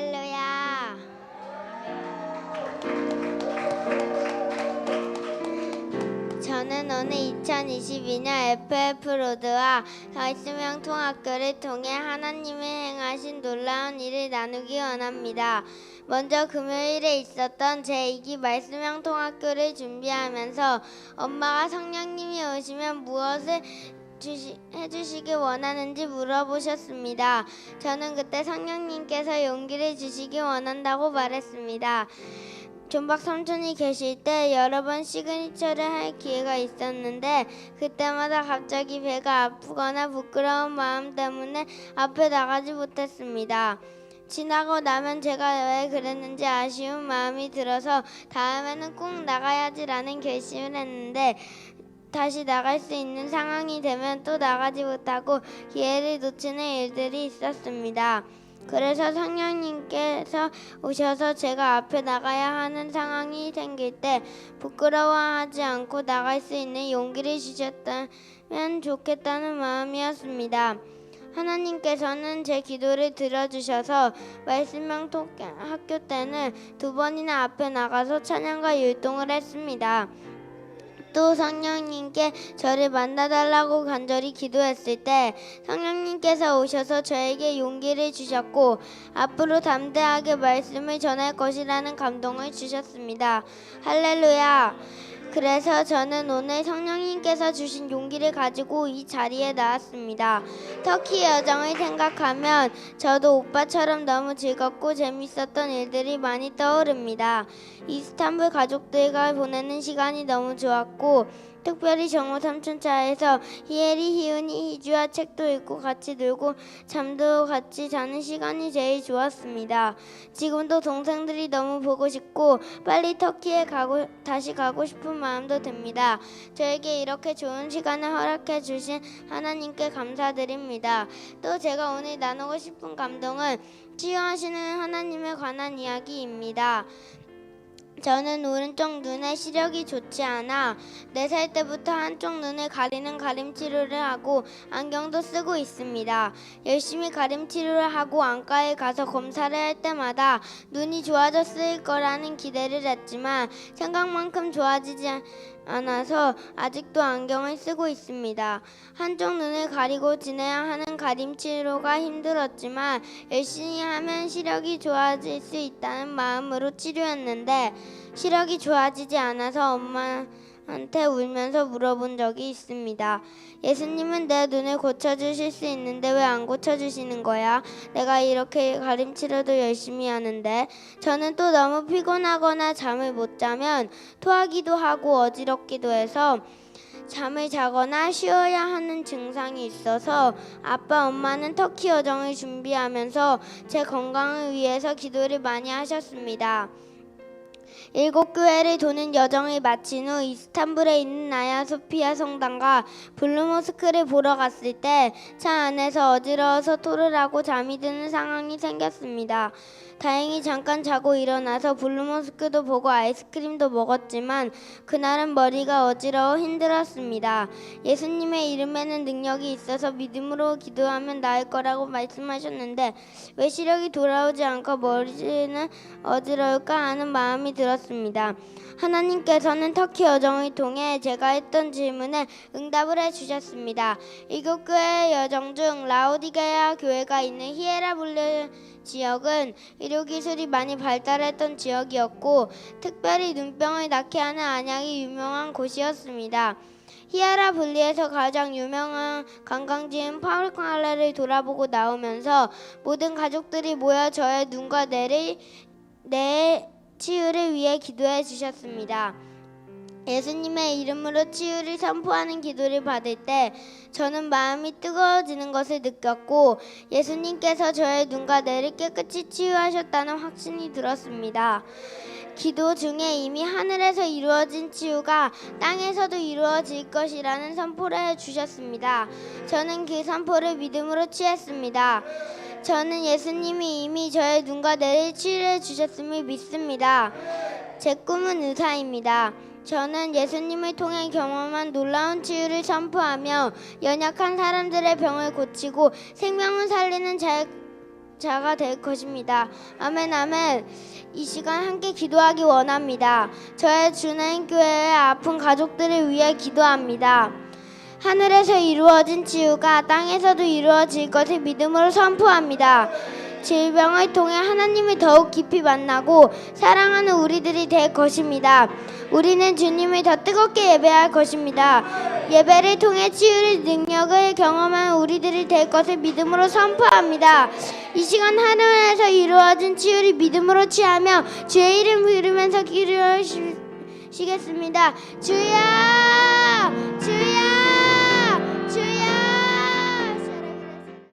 할렐루야. 저는 오늘 2022년 FF 로드와 달수명 통학교를 통해 하나님이 행하신 놀라운 일을 나누기 원합니다. 먼저 금요일에 있었던 제2기 말씀형 통학교를 준비하면서 엄마가 성령님이 오시면 무엇을 주시, 해주시기 원하는지 물어보셨습니다. 저는 그때 성령님께서 용기를 주시기 원한다고 말했습니다. 존박 삼촌이 계실 때 여러 번 시그니처를 할 기회가 있었는데 그때마다 갑자기 배가 아프거나 부끄러운 마음 때문에 앞에 나가지 못했습니다. 지나고 나면 제가 왜 그랬는지 아쉬운 마음이 들어서 다음에는 꼭 나가야지라는 결심을 했는데 다시 나갈 수 있는 상황이 되면 또 나가지 못하고 기회를 놓치는 일들이 있었습니다. 그래서 성령님께서 오셔서 제가 앞에 나가야 하는 상황이 생길 때 부끄러워하지 않고 나갈 수 있는 용기를 주셨다면 좋겠다는 마음이었습니다. 하나님께서는 제 기도를 들어주셔서 말씀명 토- 학교 때는 두 번이나 앞에 나가서 찬양과 율동을 했습니다. 또 성령님께 저를 만나달라고 간절히 기도했을 때 성령님께서 오셔서 저에게 용기를 주셨고 앞으로 담대하게 말씀을 전할 것이라는 감동을 주셨습니다. 할렐루야. 그래서 저는 오늘 성령님께서 주신 용기를 가지고 이 자리에 나왔습니다. 터키 여정을 생각하면 저도 오빠처럼 너무 즐겁고 재밌었던 일들이 많이 떠오릅니다. 이스탄불 가족들과 보내는 시간이 너무 좋았고 특별히 정호 삼촌 차에서 히에리, 희은이, 희주와 책도 읽고 같이 놀고 잠도 같이 자는 시간이 제일 좋았습니다. 지금도 동생들이 너무 보고 싶고 빨리 터키에 가고 다시 가고 싶은 마음도 듭니다. 저에게 이렇게 좋은 시간을 허락해 주신 하나님께 감사드립니다. 또 제가 오늘 나누고 싶은 감동은 치유하시는 하나님에 관한 이야기입니다. 저는 오른쪽 눈에 시력이 좋지 않아 4살 때부터 한쪽 눈을 가리는 가림 치료를 하고 안경도 쓰고 있습니다. 열심히 가림 치료를 하고 안과에 가서 검사를 할 때마다 눈이 좋아졌을 거라는 기대를 했지만 생각만큼 좋아지지 않 아서 아직도 안경을 쓰고 있습니다. 한쪽 눈을 가리고 지내야 하는 가림 치료가 힘들었지만 열심히 하면 시력이 좋아질 수 있다는 마음으로 치료했는데 시력이 좋아지지 않아서 엄마 한테 울면서 물어본 적이 있습니다. 예수님은 내 눈을 고쳐주실 수 있는데 왜 안 고쳐주시는 거야? 내가 이렇게 가림 치료도 열심히 하는데 저는 또 너무 피곤하거나 잠을 못 자면 토하기도 하고 어지럽기도 해서 잠을 자거나 쉬어야 하는 증상이 있어서 아빠 엄마는 터키 여정을 준비하면서 제 건강을 위해서 기도를 많이 하셨습니다. 일곱 교회를 도는 여정을 마친 후 이스탄불에 있는 나야 소피아 성당과 블루모스크를 보러 갔을 때 차 안에서 어지러워서 토를 하고 잠이 드는 상황이 생겼습니다. 다행히 잠깐 자고 일어나서 블루모스크도 보고 아이스크림도 먹었지만 그날은 머리가 어지러워 힘들었습니다. 예수님의 이름에는 능력이 있어서 믿음으로 기도하면 나을 거라고 말씀하셨는데 왜 시력이 돌아오지 않고 머리는 어지러울까 하는 마음이 들었습니다. 하나님께서는 터키 여정을 통해 제가 했던 질문에 응답을 해주셨습니다. 일곱 교회 여정 중 라오디게아 교회가 있는 히에라블레 지역은 의료기술이 많이 발달했던 지역이었고 특별히 눈병을 낫게 하는 안약이 유명한 곳이었습니다. 히아라 분리에서 가장 유명한 관광지인 파울칼레를 돌아보고 나오면서 모든 가족들이 모여 저의 눈과 뇌를 내 치유를 위해 기도해 주셨습니다. 예수님의 이름으로 치유를 선포하는 기도를 받을 때 저는 마음이 뜨거워지는 것을 느꼈고 예수님께서 저의 눈과 뇌를 깨끗이 치유하셨다는 확신이 들었습니다. 기도 중에 이미 하늘에서 이루어진 치유가 땅에서도 이루어질 것이라는 선포를 해 주셨습니다. 저는 그 선포를 믿음으로 취했습니다. 저는 예수님이 이미 저의 눈과 뇌를 치유해 주셨음을 믿습니다. 제 꿈은 의사입니다. 저는 예수님을 통해 경험한 놀라운 치유를 선포하며 연약한 사람들의 병을 고치고 생명을 살리는 자, 자가 될 것입니다. 아멘 아멘. 이 시간 함께 기도하기 원합니다. 저의 주는 교회의 아픈 가족들을 위해 기도합니다. 하늘에서 이루어진 치유가 땅에서도 이루어질 것을 믿음으로 선포합니다. 질병을 통해 하나님을 더욱 깊이 만나고 사랑하는 우리들이 될 것입니다. 우리는 주님을 더 뜨겁게 예배할 것입니다. 예배를 통해 치유의 능력을 경험한 우리들이 될 것을 믿음으로 선포합니다. 이 시간 하늘에서 이루어진 치유를 믿음으로 취하며 주의 이름 부르면서 기도하시겠습니다. 주여! 주여!